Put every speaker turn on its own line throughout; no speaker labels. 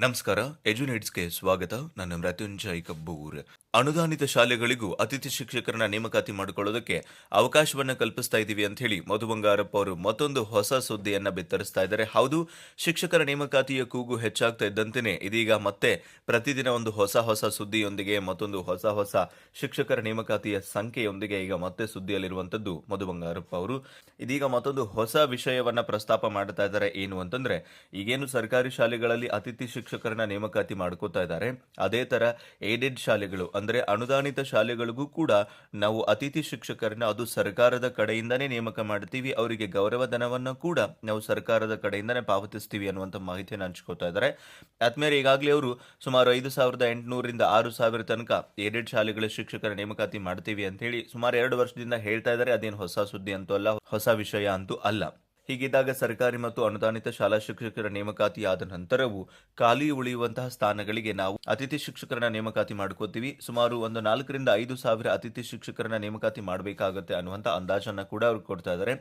ನಮಸ್ಕಾರ ಎಜುನೇಟ್ಸ್ಗೆ ಸ್ವಾಗತ. ನಾನು ಮೃತ್ಯುಂಜಯ್ ಕಬ್ಬೂರ್. ಅನುದಾನಿತ ಶಾಲೆಗಳಿಗೂ ಅತಿಥಿ ಶಿಕ್ಷಕರನ್ನ ನೇಮಕಾತಿ ಮಾಡಿಕೊಳ್ಳೋದಕ್ಕೆ ಅವಕಾಶವನ್ನ ಕಲ್ಪಿಸ್ತಾ ಇದ್ದೀವಿ ಅಂತ ಹೇಳಿ ಮಧು ಬಂಗಾರಪ್ಪ ಅವರು ಮತ್ತೊಂದು ಹೊಸ ಸುದ್ದಿಯನ್ನ ಬಿತ್ತರಿಸ್ತಾ ಇದ್ದಾರೆ. ಹೌದು, ಶಿಕ್ಷಕರ ನೇಮಕಾತಿಯ ಕೂಗು ಹೆಚ್ಚಾಗ್ತಾ ಇದ್ದಂತೆಯೇ ಇದೀಗ ಮತ್ತೆ ಪ್ರತಿದಿನ ಒಂದು ಹೊಸ ಹೊಸ ಸುದ್ದಿಯೊಂದಿಗೆ, ಮತ್ತೊಂದು ಹೊಸ ಹೊಸ ಶಿಕ್ಷಕರ ನೇಮಕಾತಿಯ ಸಂಖ್ಯೆಯೊಂದಿಗೆ ಈಗ ಮತ್ತೆ ಸುದ್ದಿಯಲ್ಲಿರುವಂತದ್ದು ಮಧು ಬಂಗಾರಪ್ಪ ಅವರು. ಇದೀಗ ಮತ್ತೊಂದು ಹೊಸ ವಿಷಯವನ್ನ ಪ್ರಸ್ತಾಪ ಮಾಡ್ತಾ ಇದ್ದಾರೆ. ಏನು ಅಂತಂದ್ರೆ, ಈಗೇನು ಸರ್ಕಾರಿ ಶಾಲೆಗಳಲ್ಲಿ ಅತಿಥಿ ಶಿಕ್ಷಕರನ್ನ ನೇಮಕಾತಿ ಮಾಡ್ಕೋತಾ ಇದ್ದಾರೆ. ಅದೇ ತರ ಏಡೆಡ್ ಶಾಲೆಗಳು, ಅಂದ್ರೆ ಅನುದಾನಿತ ಶಾಲೆಗಳಿಗೂ ಕೂಡ ನಾವು ಅತಿಥಿ ಶಿಕ್ಷಕರನ್ನ ಅದು ಸರ್ಕಾರದ ಕಡೆಯಿಂದನೇ ನೇಮಕ ಮಾಡ್ತೀವಿ. ಅವರಿಗೆ ಗೌರವ ಧನವನ್ನು ಕೂಡ ನಾವು ಸರ್ಕಾರದ ಕಡೆಯಿಂದನೇ ಪಾವತಿಸ್ತೀವಿ ಅನ್ನುವಂಥ ಮಾಹಿತಿಯನ್ನು ಹಂಚ್ಕೋತಾ ಇದ್ದಾರೆ. ಆದ್ಮೇಲೆ ಈಗಾಗಲೇ ಅವರು ಸುಮಾರು ಐದು ಸಾವಿರದ ಎಂಟುನೂರಿಂದ ಆರು ಸಾವಿರ ತನಕ ಏಡೆಡ್ ಶಾಲೆಗಳ ಶಿಕ್ಷಕರ ನೇಮಕಾತಿ ಮಾಡ್ತೀವಿ ಅಂತ ಹೇಳಿ ಸುಮಾರು ಎರಡು ವರ್ಷದಿಂದ ಹೇಳ್ತಾ ಇದ್ದಾರೆ. ಅದೇನು ಹೊಸ ಸುದ್ದಿ ಅಂತೂ ಅಲ್ಲ, ಹೊಸ ವಿಷಯ ಅಂತೂ ಅಲ್ಲ. ಹೀಗಿದ್ದಾಗ ಸರ್ಕಾರಿ ಮತ್ತು ಅನುದಾನಿತ ಶಾಲಾ ಶಿಕ್ಷಕರ ನೇಮಕಾತಿ ಆದ ನಂತರವೂ ಖಾಲಿ ಉಳಿಯುವಂತಹ ಸ್ಥಾನಗಳಿಗೆ ನಾವು ಅತಿಥಿ ಶಿಕ್ಷಕರನ್ನ ನೇಮಕಾತಿ ಮಾಡ್ಕೋತೀವಿ. ಸುಮಾರು ಒಂದು ನಾಲ್ಕರಿಂದ ಐದು ಸಾವಿರ ಅತಿಥಿ ಶಿಕ್ಷಕರನ್ನ ನೇಮಕಾತಿ ಮಾಡಬೇಕಾಗುತ್ತೆ ಅನ್ನುವಂಥ ಅಂದಾಜನ್ನ ಕೂಡ ಅವರು ಕೊಡ್ತಾ ಇದ್ದಾರೆ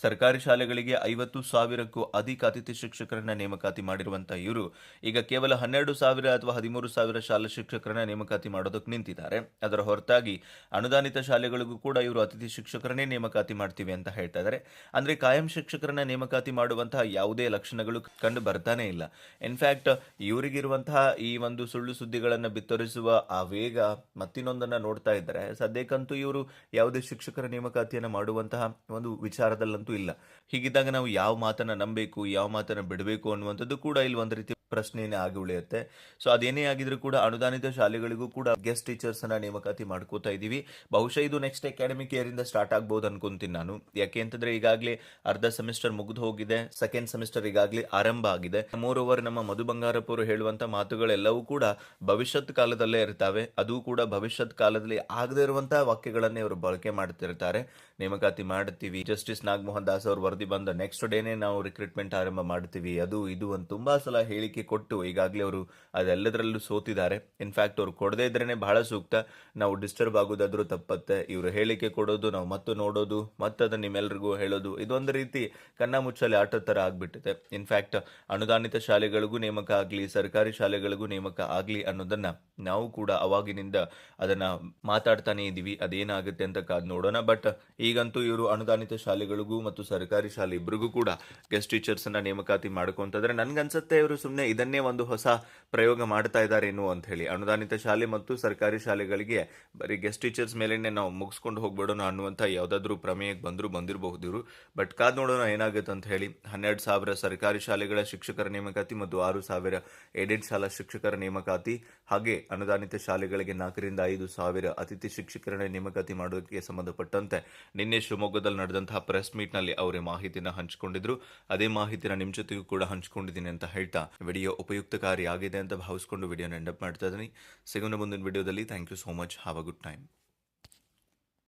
ಸರ್ಕಾರಿ ಶಾಲೆಗಳಿಗೆ ಐವತ್ತು ಸಾವಿರಕ್ಕೂ ಅಧಿಕ ಅತಿಥಿ ಶಿಕ್ಷಕರನ್ನ ನೇಮಕಾತಿ ಮಾಡಿರುವಂತಹ ಇವರು ಈಗ ಕೇವಲ ಹನ್ನೆರಡು ಸಾವಿರ ಅಥವಾ ಹದಿಮೂರು ಸಾವಿರ ಶಾಲಾ ಶಿಕ್ಷಕರನ್ನ ನೇಮಕಾತಿ ಮಾಡೋದಕ್ಕೆ ನಿಂತಿದ್ದಾರೆ. ಅದರ ಹೊರತಾಗಿ ಅನುದಾನಿತ ಶಾಲೆಗಳಿಗೂ ಕೂಡ ಇವರು ಅತಿಥಿ ಶಿಕ್ಷಕರನ್ನೇ ನೇಮಕಾತಿ ಮಾಡ್ತೀವಿ ಅಂತ ಹೇಳ್ತಾ ಇದ್ದಾರೆ ಅಂದ್ರೆ ಕಾಯಂ ಶಿಕ್ಷಕರನ್ನ ನೇಮಕಾತಿ ಮಾಡುವಂತಹ ಯಾವುದೇ ಲಕ್ಷಣಗಳು ಕಂಡು ಬರ್ತಾನೆ ಇಲ್ಲ. ಇನ್ಫ್ಯಾಕ್ಟ್ ಇವರಿಗಿರುವಂತಹ ಈ ಒಂದು ಸುಳ್ಳು ಸುದ್ದಿಗಳನ್ನು ಬಿತ್ತರಿಸುವ ಆ ವೇಗ ಮತ್ತಿನ್ನೊಂದನ್ನ ನೋಡ್ತಾ ಇದ್ದಾರೆ. ಸದ್ಯಕ್ಕಂತೂ ಇವರು ಯಾವುದೇ ಶಿಕ್ಷಕರ ನೇಮಕಾತಿಯನ್ನು ಮಾಡುವಂತಹ ಒಂದು ವಿಚಾರದಲ್ಲಂತೂ ಇಲ್ಲ. ಹೀಗಿದ್ದಾಗ ನಾವು ಯಾವ ಮಾತನ್ನ ನಂಬಬೇಕು, ಯಾವ ಮಾತನ್ನ ಬಿಡಬೇಕು ಅನ್ನುವಂಥದ್ದು ಕೂಡ ಇಲ್ಲಿ ಒಂದು ರೀತಿ ಪ್ರಶ್ನೆನೇ ಆಗಿ ಉಳಿಯುತ್ತೆ. ಸೊ ಅದೇನೇ ಆಗಿದ್ರು ಕೂಡ ಅನುದಾನಿತ ಶಾಲೆಗಳಿಗೂ ಕೂಡ ಗೆಸ್ಟ್ ಟೀಚರ್ಸ್ ಅನ್ನ ನೇಮಕಾತಿ ಮಾಡ್ಕೋತಾ ಇದೀವಿ ಬಹುಶಃ ಇದು ನೆಕ್ಸ್ಟ್ ಅಕಾಡೆಮಿಕ್ ಇಯರ್ ಇಂದ ಸ್ಟಾರ್ಟ್ ಆಗ್ಬೋದು ಅನ್ಕೊಂತೀನಿ ನಾನು. ಯಾಕೆ ಅಂತಂದ್ರೆ ಈಗಾಗಲೇ ಅರ್ಧ ಸೆಮಿಸ್ಟರ್ ಮುಗಿದು ಹೋಗಿದೆ. ಸೆಕೆಂಡ್ ಸೆಮಿಸ್ಟರ್ ಈಗಾಗಲೇ ಆರಂಭ ಆಗಿದೆ. ಮೋರ್ ಓವರ್ ನಮ್ಮ ಮಧು ಬಂಗಾರಪ್ಪ ಅವರು ಹೇಳುವಂತ ಮಾತುಗಳೆಲ್ಲವೂ ಕೂಡ ಭವಿಷ್ಯತ್ ಕಾಲದಲ್ಲೇ ಇರ್ತಾವೆ. ಅದು ಕೂಡ ಭವಿಷ್ಯತ್ ಕಾಲದಲ್ಲಿ ಆಗದೇ ಇರುವಂತಹ ವಾಕ್ಯಗಳನ್ನೇ ಅವರು ಬಳಕೆ ಮಾಡ್ತಿರ್ತಾರೆ. ನೇಮಕಾತಿ ಮಾಡ್ತೀವಿ. ಜಸ್ಟಿಸ್ ನಾಗಮೋಹನ್ ದಾಸ್ ಅವರು ವರದಿ ಬಂದ ನೆಕ್ಸ್ಟ್ ಡೇನೆ ನಾವು ರಿಕ್ರೂಟ್ಮೆಂಟ್ ಆರಂಭ ಮಾಡ್ತೀವಿ. ಅದು, ಇದು ಅಂತ ತುಂಬಾ ಸಲ ಹೇಳಿಕೆ ಕೊಟ್ಟು ಈಗಾಗಲೇ ಅವರು ಅದೆಲ್ಲದರಲ್ಲೂ ಸೋತಿದ್ದಾರೆ. ಇನ್ಫ್ಯಾಕ್ಟ್ ಅವರು ಕೊಡದೇ ಇದ್ರೇ ಬಹಳ ಸೂಕ್ತ. ನಾವು ಡಿಸ್ಟರ್ಬ್ ಆಗೋದಾದರೂ ತಪ್ಪತ್ತೆ. ಇವರು ಹೇಳಿಕೆ ಕೊಡೋದು, ನಾವು ಮತ್ತೆ ನೋಡೋದು ಮತ್ತದ ನಿಮ್ಮೆಲ್ರಿಗೂ ಹೇಳೋದು. ಇದೊಂದು ರೀತಿ ಮುಚ್ಚಲಿ ಆಟದ ಥರ ಆಗಿಬಿಟ್ಟಿದೆ. ಇನ್ಫ್ಯಾಕ್ಟ್ ಅನುದಾನಿತ ಶಾಲೆಗಳಿಗೂ ನೇಮಕ ಆಗ್ಲಿ, ಸರ್ಕಾರಿ ಶಾಲೆಗಳಿಗೂ ನೇಮಕ ಆಗ್ಲಿ ಅನ್ನೋದನ್ನ ನಾವು ಕೂಡ ಅವಾಗಿನಿಂದ ಅದನ್ನ ಮಾತಾಡ್ತಾನೆ ಇದ್ದೀವಿ ಅದೇನಾಗುತ್ತೆ ಅಂತ ಕಾದ್ ನೋಡೋಣ. ಬಟ್ ಈಗಂತೂ ಇವರು ಅನುದಾನಿತ ಶಾಲೆಗಳಿಗೂ ಮತ್ತು ಸರ್ಕಾರಿ ಶಾಲೆ ಇಬ್ಬರಿಗೂ ಕೂಡ ಗೆಸ್ಟ್ ಟೀಚರ್ಸ್ ಅನ್ನ ನೇಮಕಾತಿ ಮಾಡ್ಕೊಂತಂದ್ರೆ ನನ್ಗನ್ಸುತ್ತೆ ಇವರು ಸುಮ್ಮನೆ ಇದನ್ನೇ ಒಂದು ಹೊಸ ಪ್ರಯೋಗ ಮಾಡ್ತಾ ಇದ್ದಾರೇನು ಅಂತ ಹೇಳಿ. ಅನುದಾನಿತ ಶಾಲೆ ಮತ್ತು ಸರ್ಕಾರಿ ಶಾಲೆಗಳಿಗೆ ಬರೀ ಗೆಸ್ಟ್ ಟೀಚರ್ಸ್ ಮೇಲೇನೆ ನಾವು ಮುಗಿಸ್ಕೊಂಡು ಹೋಗ್ಬಿಡೋಣ ಅನ್ನುವಂಥ ಯಾವುದಾದ್ರೂ ಪ್ರಮೇಯಕ್ಕೆ ಬಂದ್ರು ಬಂದಿರಬಹುದು ಇವರು ಬಟ್ ಕಾದ್ ನೋಡೋಣ ಏನಾಗುತ್ತೆ ಅಂತ ಹೇಳಿ. ಹನ್ನೆರಡು ಸಾವಿರ ಸರ್ಕಾರಿ ಶಾಲೆಗಳ ಶಿಕ್ಷಕರ ನೇಮಕಾತಿ ಮತ್ತು ಆರು ಸಾವಿರ ಏಡೆಡ್ ಶಾಲಾ ಶಿಕ್ಷಕರ ನೇಮಕಾತಿ ಹಾಗೆ ಅನುದಾನಿತ ಶಾಲೆಗಳಿಗೆ ನಾಲ್ಕರಿಂದ ಐದು ಸಾವಿರ ಅತಿಥಿ ಶಿಕ್ಷಕರ ನೇಮಕಾತಿ ಮಾಡೋದಕ್ಕೆ ಸಂಬಂಧಪಟ್ಟಂತೆ ನಿನ್ನೆ ಶಿವಮೊಗ್ಗದಲ್ಲಿ ನಡೆದಂತಹ ಪ್ರೆಸ್ ಮೀಟ್ನಲ್ಲಿ ಅವರೇ ಮಾಹಿತಿನ ಹಂಚಿಕೊಂಡಿದ್ರು. ಅದೇ ಮಾಹಿತಿನ ನಿಮ್ಮ ಜೊತೆಗೂ ಕೂಡ ಹಂಚಿಕೊಂಡಿದ್ದೀನಿ ಅಂತ ಹೇಳ್ತಾ ವಿಡಿಯೋ ಉಪಯುಕ್ತಕಾರಿಯಾಗಿದೆ ಅಂತ ಭಾವಿಸ್ಕೊಂಡು ವಿಡಿಯೋನ ಎಂಡಪ್ ಮಾಡ್ತಾ ಇದ್ದೀನಿ. ಸಿಗೋಣ ಮುಂದಿನ ವಿಡಿಯೋದಲ್ಲಿ thank you so much have a good time